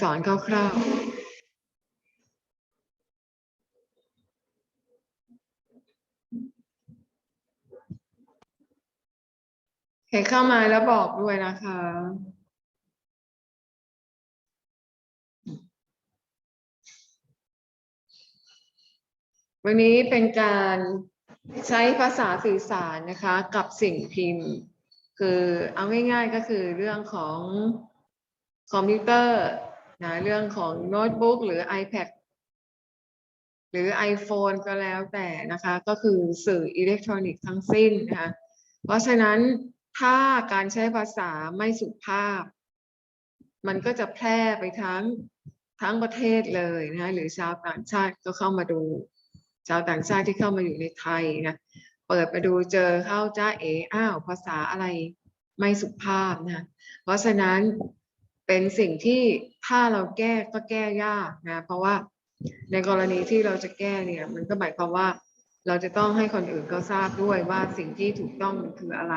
สอนคร่าวๆใครเข้ามาแล้วบอกด้วยนะคะวันนี้เป็นการใช้ภาษาสื่อสารนะคะกับสิ่งพิมพ์ คือเอาง่ายๆก็คือเรื่องของคอมพิวเตอร์ นะเรื่องของโน้ตบุ๊กหรือ iPad หรือ iPhone ก็แล้วแต่นะคะ ก็คือสื่ออิเล็กทรอนิกส์ทั้งสิ้นนะคะ เพราะฉะนั้นถ้าการใช้ภาษาไม่สุภาพ มันก็จะแพร่ไปทั้งทั้งประเทศเลยนะคะหรือชาวต่างชาติก็เข้ามาดู ชาวต่างชาติที่เข้ามาอยู่ในไทยนะเปิดมาดูเจอเข้าจ้าเออ้าวภาษาอะไรไม่สุภาพนะเพราะฉะนั้น เป็นสิ่งที่ถ้าเราแก้ก็แก้ยากนะเพราะว่าในกรณีที่เราจะแก้เนี่ย มันก็หมายความว่า เราจะต้องให้คนอื่นก็ทราบด้วยว่าสิ่งที่ถูกต้องมันคืออะไร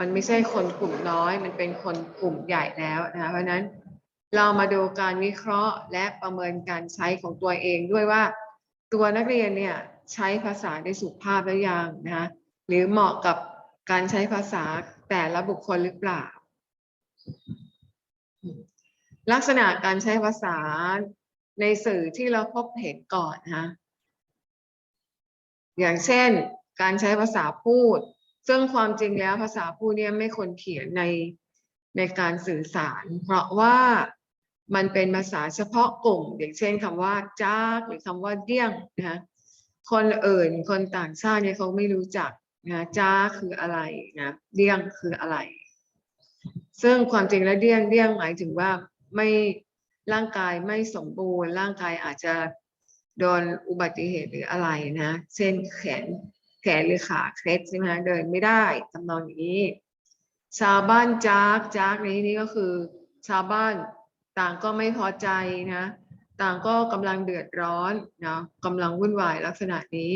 มันไม่ใช่คนกลุ่มน้อย มันเป็นคนกลุ่มใหญ่แล้วนะเพราะนั้นเรามาดูการวิเคราะห์และประเมินการใช้ของตัวเองด้วยว่า ตัวนักเรียนเนี่ยใช้ภาษาได้สุภาพหรือยังนะหรือเหมาะกับการใช้ภาษาแต่ละบุคคลหรือเปล่า ลักษณะการใช้ภาษาในสื่อที่เราพบเห็นก่อนนะอย่างเช่น การใช้ภาษาพูด ซึ่งความจริงแล้วภาษาพูดเนี่ยไม่ควรเขียนในในการสื่อสาร เพราะว่ามันเป็นภาษาเฉพาะกลุ่ม อย่างเช่นคำว่าจ้ากหรือคำว่าเดี้ยงนะคะคนอื่นคนต่างชาติเนี่ยเขาไม่รู้จักนะจ้าคืออะไรนะเดี้ยงคืออะไร ซึ่งความจริงแล้วเดี้ยงเดี้ยงหมายถึงว่าไม่ร่างกายไม่สมบูรณ์ ร่างกายอาจจะโดนอุบัติเหตุหรืออะไรนะเช่นแขนแขนหรือขาเคล็ดใช่ไหมเดินไม่ได้ทำนองนี้ ชาวบ้านจากจากในที่นี้ก็คือ ชาวบ้านต่างก็ไม่พอใจนะ ต่างก็กำลังเดือดร้อนนะกำลังวุ่นวายลักษณะนี้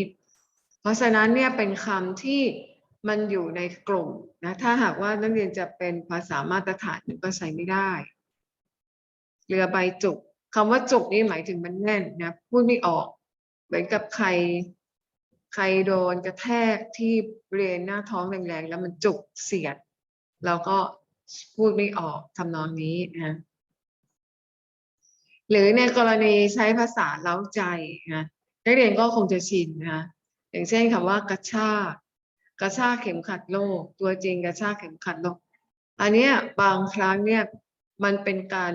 เพราะฉะนั้นเนี่ยเป็นคำที่ มันอยู่ในกลุ่มนะถ้าหากว่านักเรียนจะเป็นภาษามาตรฐานมันก็ใช้ไม่ได้เรือใบจุกคำว่าจุกนี่หมายถึงมันแน่นนะพูดไม่ออก เหมือนกับใคร ใครโดนกระแทกที่บริเวณหน้าท้องแรงๆแล้วมันจุกเสียด เราก็พูดไม่ออกทำนองนี้นะหรือในกรณีใช้ภาษาเล้าใจนะนักเรียนก็คงจะชินนะอย่างเช่นคำว่ากระชาก กระชากเข็มขัดโลก ตัวจริงกระชากเข็มขัดโลก อันเนี้ยบางครั้งเนี่ยมันเป็นการ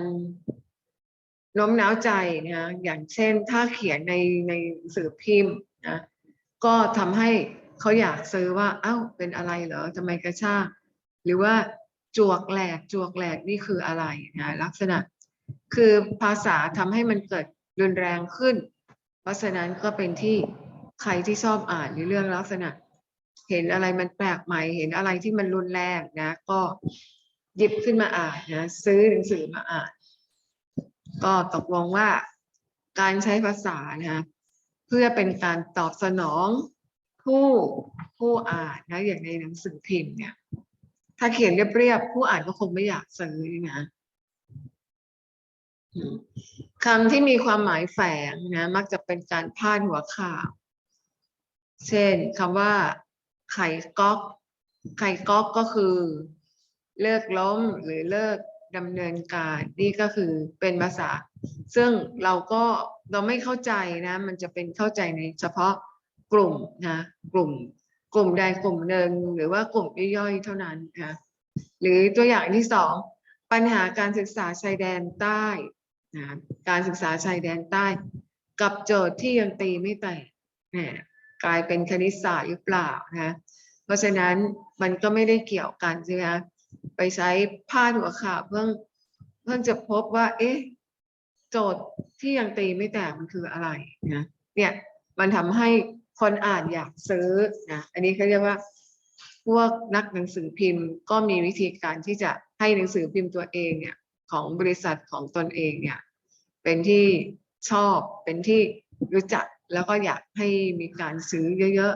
น้มน้าวใจนะอย่างเช่นถ้าเขียนในในสื่อพิมพ์นะก็ทำให้เขาอยากซื้อว่า เอ้าเป็นอะไรเหรอทำไมกระชากหรือว่าจวกแหลกจวกแหลกนี่คืออะไรนะลักษณะ คือภาษาทำให้มันเกิดรุนแรงขึ้น เพราะฉะนั้นก็เป็นที่ใครที่ชอบอ่านในเรื่องลักษณะ เห็นอะไรมันแปลกใหม่เห็นอะไรที่มันรุนแรงนะ ก็หยิบขึ้นมาอ่านนะซื้อหนังสือมาอ่าน ก็ตกลงว่าการใช้ภาษานะเพื่อเป็นการตอบสนองผู้ผู้อ่านนะอย่างในหนังสือพิมพ์เนี่ย ถ้าเขียนเรียบๆผู้อ่านก็คงไม่อยากซื้อนะคำที่มีความหมายแฝงนะ มักจะเป็นการพาดหัวข่าว เช่นคำว่า ไข่ก๊อก ไข่ก๊อกก็คือ เลิกล้มหรือเลิกดำเนินการนี่ก็คือเป็นภาษา ซึ่งเราก็เราไม่เข้าใจนะ มันจะเป็นเข้าใจในเฉพาะกลุ่มนะกลุ่ม กลุ่มใดกลุ่มหนึ่งหรือว่ากลุ่มย่อยๆเท่านั้นนะหรือตัวอย่างที่สองปัญหาการศึกษาชายแดนใต้นะการศึกษาชายแดนใต้ กับโจทย์ที่ยังตีไม่แตกนี่ย กลายเป็นคณิตศาสตร์หรือเปล่านะเพราะฉะนั้นมันก็ไม่ได้เกี่ยวกันใช่ไหมคะไปใช้พาดหัวข่าวเพิ่งเพิ่งจะพบว่า เอ๊ะโจทย์ที่ยังตีไม่แตกมันคืออะไรนะเนี่ยมันทำให้คนอ่านอยากซื้อนะอันนี้เขาเรียกว่าพวกนักหนังสือพิมพ์ก็มีวิธีการที่จะให้หนังสือพิมพ์ตัวเองเนี่ยของบริษัทของตนเองเนี่ยเป็นที่ชอบเป็นที่ รู้จักแล้วก็อยากให้มีการซื้อเยอะ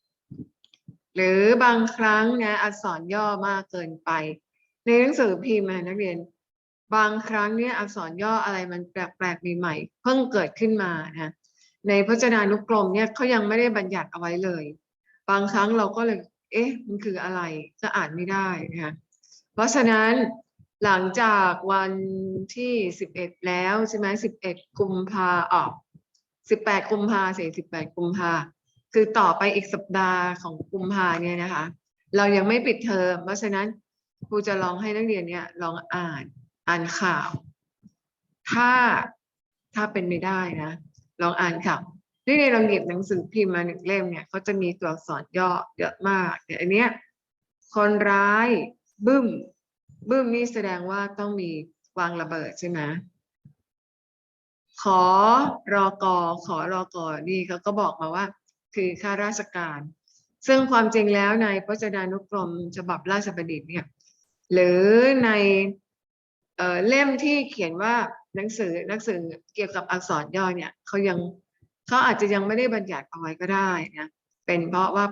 ๆ หรือบางครั้งนะอักษรย่อมากเกินไป ในหนังสือพิมพ์นักเรียน บางครั้งเนี่ยอักษรย่ออะไรมันแปลกๆใหม่ๆเพิ่งเกิดขึ้นมานะในพจนานุกรมเนี่ยเขายังไม่ได้บัญญัติเอาไว้เลย บางครั้งเราก็เลย เอ๊ะ มันคืออะไรก็อ่านไม่ได้นะคะเพราะฉะนั้นหลังจากวันที่สิบเอ็ดแล้วใช่ไหมสิบเอ็ดกุมภาออก สิบแปดกุมภาสี่สิบแปดกุมภาคือต่อไปอีกสัปดาห์ของกุมภาเนี่ยนะคะ เรายังไม่ปิดเทอมเพราะฉะนั้นครูจะลองให้นักเรียนเนี่ยลองอ่านอ่านข่าว ถ้าถ้าเป็นไม่ได้นะลองอ่านข่าวนี่ในเราหยิบหนังสือพิมพ์มาหนึ่งเล่มเนี่ยเขาจะมีตัวอักษรย่อเยอะมากเดี๋ยวอันเนี้ยคนร้ายบึ้มบึ้มนี่แสดงว่าต้องมีวางระเบิดใช่ไหม ขอรอกอขอรอกอนี่เขาก็บอกมาว่า คือข้าราชการ ซึ่งความจริงแล้วในพจนานุกรมฉบับราชบัณฑิตเนี่ยหรือในเออเล่มที่เขียนว่าหนังสือหนังสือเกี่ยวกับอักษรย่อเนี่ยเขายังเขาอาจจะยังไม่ได้บัญญัติเอาไว้ก็ได้นะเป็นเพราะว่า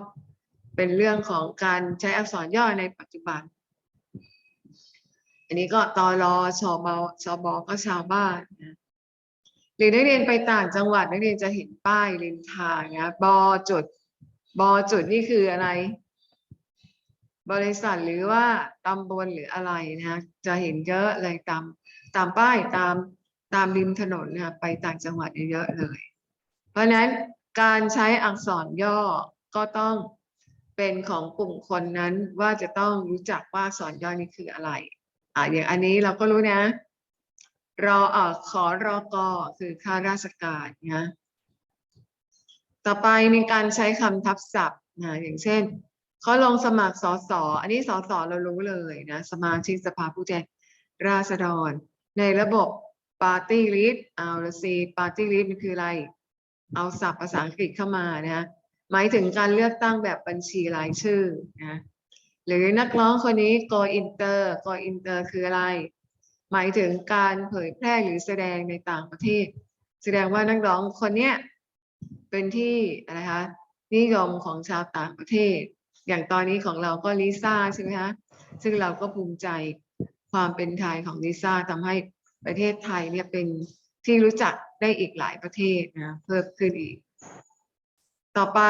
เป็นเรื่องของการใช้อักษรย่อในปัจจุบัน อันนี้ก็ตอรอชอบชบอก็ชาวบ้านนะ หรือนักเรียนไปต่างจังหวัดนักเรียนจะเห็นป้ายริมทางนะบอจุดบอจุดนี่คืออะไร บริษัทหรือว่าตำบลหรืออะไรนะจะเห็นเยอะเลยตามตามป้ายตามตามริมถนนนะไปต่างจังหวัดเยอะเลย เพราะนั้นการใช้อักษรย่อก็ต้องเป็นของกลุ่มคนนั้นว่าจะต้องรู้จักว่าอักษรย่อนี้คืออะไรอ่าอย่างอันนี้เราก็รู้นะ รอเอ่อขอรอกอคือข้าราชการนะต่อไปมีการใช้คำทับศัพท์นะอย่างเช่นเขาลงสมัครสสอันนี้สสเรารู้เลยนะสมาชิกสภาผู้แทนราษฎร ในระบบ Party List เอาละสิ Party List มันคืออะไร เอาศัพท์ภาษาอังกฤษเข้ามานะหมายถึงการเลือกตั้งแบบบัญชีรายชื่อนะหรือนักร้องคนนี้ Go Inter Go Inter คืออะไร หมายถึงการเผยแพร่หรือแสดงในต่างประเทศ แสดงว่านักร้องคนเนี้ยเป็นที่อะไรคะนิยมของชาวต่างประเทศ อย่างตอนนี้ของเราก็ลิซ่าใช่ไหมคะซึ่งเราก็ภูมิใจความเป็นไทยของลิซ่าทำให้ประเทศไทยเนี่ยเป็นที่รู้จักได้อีกหลายประเทศนะเพิ่มขึ้นอีก ต่อไป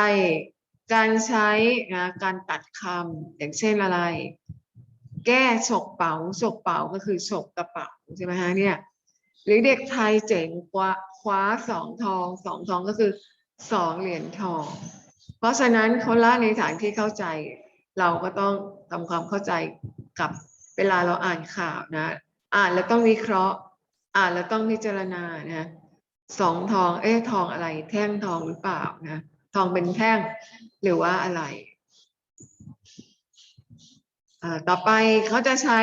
การใช้นะการตัดคำอย่างเช่นอะไร แก้ฉกเป๋าฉกเป๋าก็คือฉกกระเป๋าใช่ไหมฮะเนี่ยหรือเด็กไทยเจ๋งคว้าคว้าสองทองสองทองก็คือสองเหรียญทอง เพราะฉะนั้นคนละในฐานที่เข้าใจ เราก็ต้องทำความเข้าใจกับเวลาเราอ่านข่าวนะ อ่านแล้วต้องวิเคราะห์ อ่านแล้วต้องพิจารณานะสองทอง เอ๊ะทองอะไร แท่งทองหรือเปล่านะทองเป็นแท่งหรือว่าอะไร ต่อไปเขาจะใช้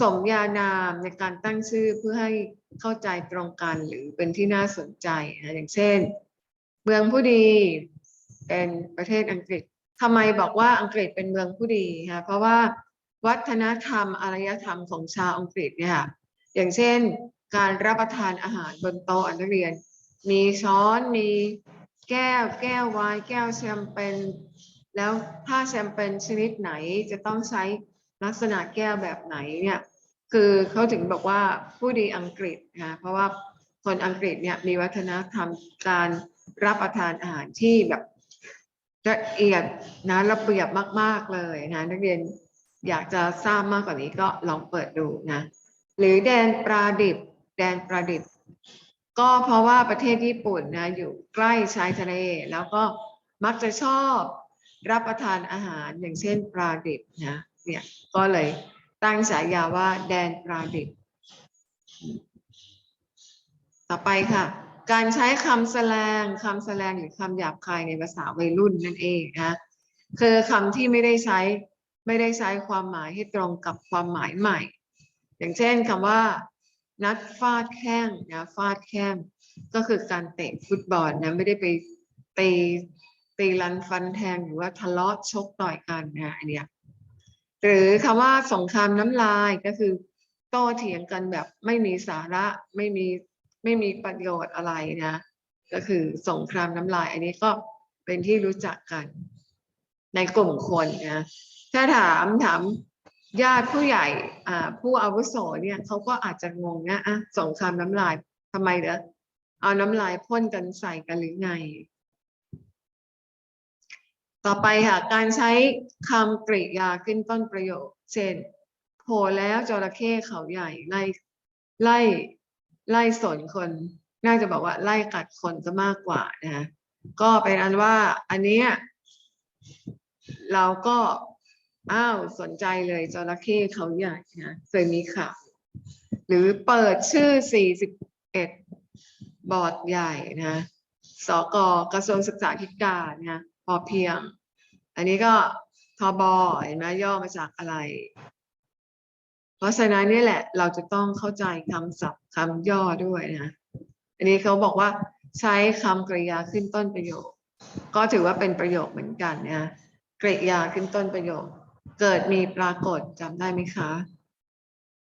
สมญานามในการตั้งชื่อเพื่อให้เข้าใจตรงกันหรือเป็นที่น่าสนใจนะอย่างเช่น เมืองผู้ดีเป็นประเทศอังกฤษทำไมบอกว่าอังกฤษเป็นเมืองผู้ดีคะเพราะว่าวัฒนธรรมอารยธรรมของชาวอังกฤษเนี่ยค่ะอย่างเช่น การรับประทานอาหารบนโต๊ะนักเรียน มีช้อนมีแก้ว แก้วไวน์แก้วแชมเปญ แล้วถ้าแชมเปญชนิดไหนจะต้องใช้ลักษณะแก้วแบบไหนเนี่ยคือเขาถึงบอกว่าผู้ดีอังกฤษนะเพราะว่าคนอังกฤษเนี่ยมีวัฒนธรรมการรับประทานอาหารที่แบบละเอียดนะระเบียบมาก ๆ เลยนะนักเรียนอยากจะทราบมากกว่านี้ก็ลองเปิดดูนะ หรือแดนปลาดิบ แดนปลาดิบ ก็เพราะว่าประเทศญี่ปุ่นนะอยู่ใกล้ชายทะเล แล้วก็มักจะชอบ รับประทานอาหารอย่างเช่นปลาดิบนะเนี่ยก็เลยตั้งฉายาว่าแดนปลาดิบ ต่อไปค่ะ การใช้คำแสลงคำแสลงหรือคำหยาบคายในภาษาวัยรุ่นนั่นเองนะคือคำที่ไม่ได้ใช้ไม่ได้ใช้ความหมายให้ตรงกับความหมายใหม่ อย่างเช่นคำว่า นัดฟาดแข้งนะฟาดแข้งก็คือการเตะฟุตบอลนะไม่ได้ไปตี ตีรันฟันแทงหรือว่าทะเลาะชกต่อยกันนะอันเนี้ยหรือคำว่าสงครามน้ำลายก็คือโต้เถียงกันแบบไม่มีสาระไม่มีไม่มีประโยชน์อะไรนะ ก็คือสงครามน้ำลาย อันนี้ก็เป็นที่รู้จักกัน ในกลุ่มคนนะถ้าถามถามญาติผู้ใหญ่อ่าผู้อาวุโสเนี่ยเขาก็อาจจะงงนะอะสงครามน้ำลายทำไมเหรอเอาน้ำลายพ่นกันใส่กันหรือไง ต่อไปค่ะ การใช้คำกริยาขึ้นต้นประโยค เช่นโผล่แล้วจระเข้เขาใหญ่ไล่ไล่ไล่สนคน น่าจะบอกว่าไล่กัดคนจะมากกว่านะก็เป็นอันว่าอันเนี้ยเราก็อ้าวสนใจเลยจระเข้เขาใหญ่นะเคยมีข่าวหรือเปิดชื่อ 41 บอร์ดใหญ่นะสกกระทรวงศึกษาธิการนะ พอเพียง อันนี้ก็ทบเห็นไหมย่อมาจากอะไร เพราะฉะนั้นนี่แหละ เราจะต้องเข้าใจคำศัพท์คำย่อด้วยนะอันนี้เขาบอกว่าใช้คำกริยาขึ้นต้นประโยค ก็ถือว่าเป็นประโยคเหมือนกันนะกริยาขึ้นต้นประโยค เกิดมีปรากฏจำได้ไหมคะ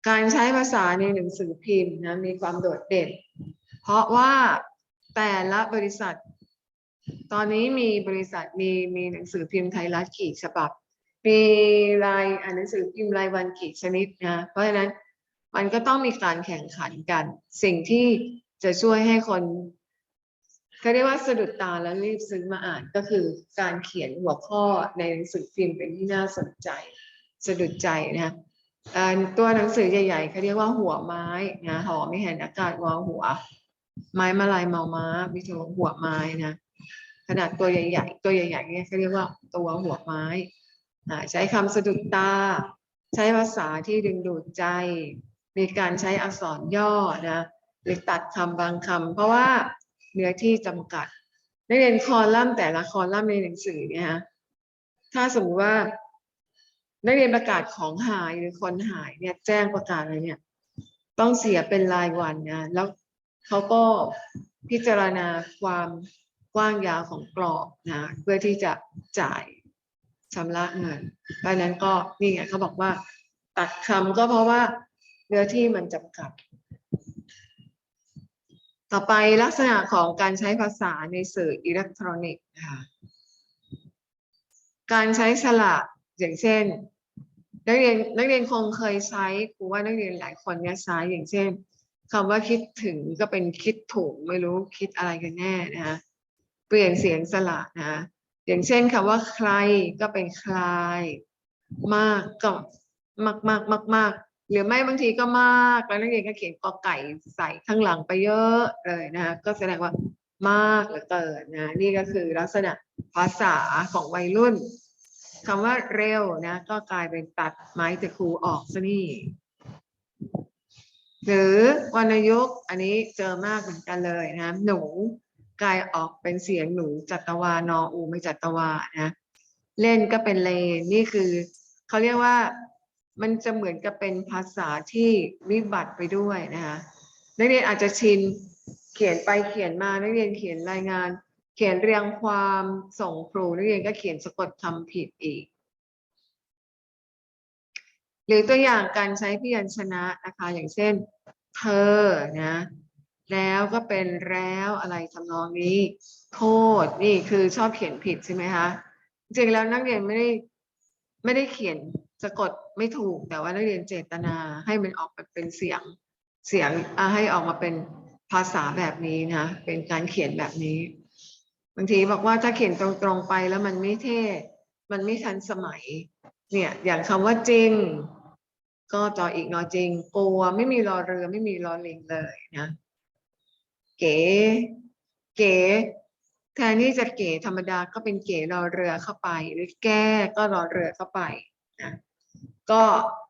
การใช้ภาษาในหนังสือพิมพ์นะมีความโดดเด่น เพราะว่าแต่ละบริษัท ตอนนี้มีบริษัทมีมีหนังสือพิมพ์ไทยรัฐกี่ฉบับ มีรายอ่านหนังสือพิมพ์รายวันกี่ชนิดนะเพราะฉะนั้นมันก็ต้องมีการแข่งขันกัน สิ่งที่จะช่วยให้คนก็เรียกว่าสะดุดตาแล้วรีบซื้อมาอ่านก็คือการเขียนหัวข้อในหนังสือพิมพ์เป็นที่น่าสนใจ สะดุดใจนะตัวหนังสือใหญ่ๆเขาเรียกว่าหัวไม้นะหอไม่เห็นอากาศวอหัว ไม้มาลายเมาม้าวิถีหัวไม้นะ ขนาดตัวใหญ่ๆ ตัวใหญ่ๆเนี่ยเขาเรียกว่าตัวหัวไม้อ่าใช้คำสะดุดตา ใช้ภาษาที่ดึงดูดใจ มีการใช้อักษรย่อนะหรือตัดคำบางคำเพราะว่าเนื้อที่จำกัดนักเรียนคอลัมน์แต่ละคอลัมน์ในหนังสือเนี่ยฮะถ้าสมมติว่านักเรียนประกาศของหายหรือคนหายเนี่ยแจ้งประกาศอะไรเนี่ย ต้องเสียเป็นรายวันนะแล้วเขาก็พิจารณาความ กว้างยาวของกรอบนะเพื่อที่จะจ่ายชำระเงินเพราะนั้นก็นี่ไงเขาบอกว่า ตัดคำก็เพราะว่าเนื้อที่มันจำกัด ต่อไปลักษณะของการใช้ภาษาในสื่ออิเล็กทรอนิกส์นะคะการใช้สระอย่างเช่น นักเรียนนักเรียนคงเคยใช้ครูว่านักเรียนหลายคนเนี่ยใช้อย่างเช่นคำว่าคิดถึงก็เป็นคิดถูกไม่รู้คิดอะไรกันแน่นะคะ เปลี่ยนเสียงสระนะ อย่างเช่นคำว่าใครก็เป็นคลาย มากก็มากมากมากมากหรือไม่บางทีก็มาก แล้วนักเรียนก็เขียนกอไก่ใส่ข้างหลังไปเยอะเลยนะคะก็แสดงว่ามากเหลือเกินนะนี่ก็คือลักษณะภาษาของวัยรุ่นคำว่าเร็วนะ ก็กลายเป็นตัดไม้ตะคูออกซะนี่หรือวรรณยุกต์อันนี้เจอมากเหมือนกันเลยนะ หนู กลายออกเป็นเสียงหนูจัตวานออูไม่จัตวานะ เล่นก็เป็นเลนนี่คือเขาเรียกว่ามันจะเหมือนกับเป็นภาษาที่วิบัติไปด้วยนะคะนักเรียนอาจจะชินเขียนไปเขียนมานักเรียนเขียนรายงาน เขียนเรียงความส่งครูนักเรียนก็เขียนสะกดคำผิดอีก หรือตัวอย่างการใช้พยัญชนะนะคะ อย่างเช่น เธอนะ แล้วก็เป็นแล้วอะไรทำนองนี้ โทษนี่คือชอบเขียนผิดใช่ไหมคะจริงแล้วนักเรียนไม่ได้ไม่ได้เขียนสะกดไม่ถูกแต่ว่านักเรียนเจตนาให้มันออกมาเป็นเสียงเสียงให้ออกมาเป็นภาษาแบบนี้นะเป็นการเขียนแบบนี้บางทีบอกว่าถ้าเขียนตรงๆไปแล้วมันไม่เท่มันไม่ทันสมัย เนี่ยอย่างคำว่าจริง ก็จออีกนอจริงกลัวไม่มีรอเรือไม่มีรอลิงเลยนะ เก๋ เก๋ แทนที่จะเก๋ธรรมดาก็เป็นเก๋รอเรือเข้าไป หรือแก้ก็รอเรือเข้าไปนะก็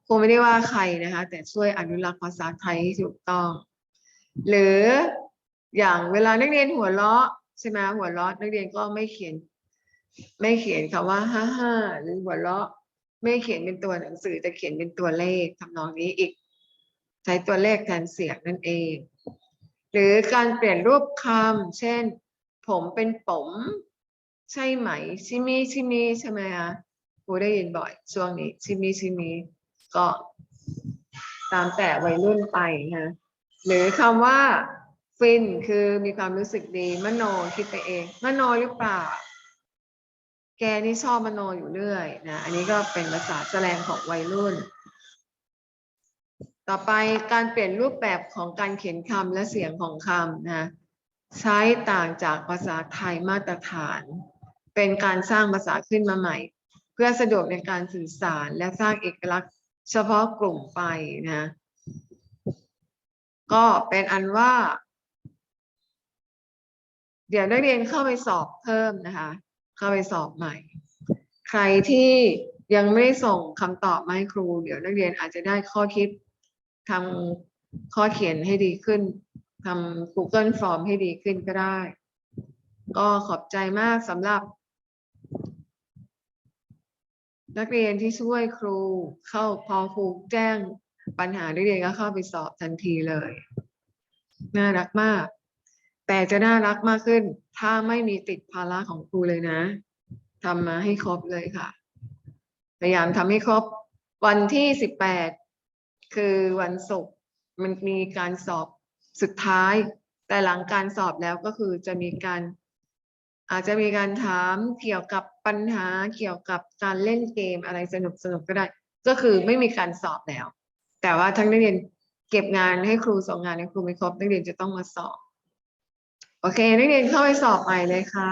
คงไม่ได้ว่าใครนะคะ แต่ช่วยอนุรักษ์ภาษาไทยให้ถูกต้อง หรืออย่างเวลานักเรียนหัวเราะใช่ไหมหัวเราะนักเรียนก็ไม่เขียน ไม่เขียนคำว่าห้าห้าหรือหัวเราะไม่เขียนเป็นตัวหนังสือแต่เขียนเป็นตัวเลขทำนองนี้อีก ใช้ตัวเลขแทนเสียงนั่นเอง หรือการเปลี่ยนรูปคำเช่น ผมเป็นผม ใช่ไหม ชิมีชิมีใช่ไหมคะครูได้ยินบ่อยช่วงนี้ชิมีชิมีก็ตามแต่วัยรุ่นไปนะหรือคำว่าฟินคือมีความรู้สึกดีมโนคิดไปเอง มโนหรือเปล่า แกนี่ชอบมโนอยู่เรื่อยนะ อันนี้ก็เป็นภาษาแสดงของวัยรุ่น ต่อไปการเปลี่ยนรูปแบบของการเขียนคำและเสียงของคำนะใช้ต่างจากภาษาไทยมาตรฐาน เป็นการสร้างภาษาขึ้นมาใหม่ เพื่อสะดวกในการสื่อสารและสร้างเอกลักษณ์เฉพาะกลุ่มไปนะก็เป็นอันว่า เดี๋ยวนักเรียนเข้าไปสอบเพิ่มนะคะ เข้าไปสอบใหม่ ใครที่ยังไม่ได้ส่งคำตอบมาให้ครู เดี๋ยวนักเรียนอาจจะได้ข้อคิด ทำข้อเขียนให้ดีขึ้นทำ Google Form ให้ดีขึ้นก็ได้ ก็ขอบใจมากสำหรับ นักเรียนที่ช่วยครูเข้าพอครูแจ้งปัญหานักเรียนก็เข้าไปสอบทันทีเลย น่ารักมาก แต่จะน่ารักมากขึ้น ถ้าไม่มีติดภาระของครูเลยนะทำมาให้ครบเลยค่ะ พยายามทำให้ครบวันที่สิบแปด คือวันศุกร์มันมีการสอบสุดท้าย แต่หลังการสอบแล้วก็คือจะมีการ อาจจะมีการถามเกี่ยวกับปัญหาเกี่ยวกับการเล่นเกมอะไรสนุกสนุกๆก็ได้ ก็คือไม่มีการสอบแล้ว แต่ว่าทั้งนักเรียนเก็บงานให้ครูส่งงานให้ครูไม่ครบนักเรียนจะต้องมาสอบ โอเค นักเรียนเข้าไปสอบใหม่เลยค่ะ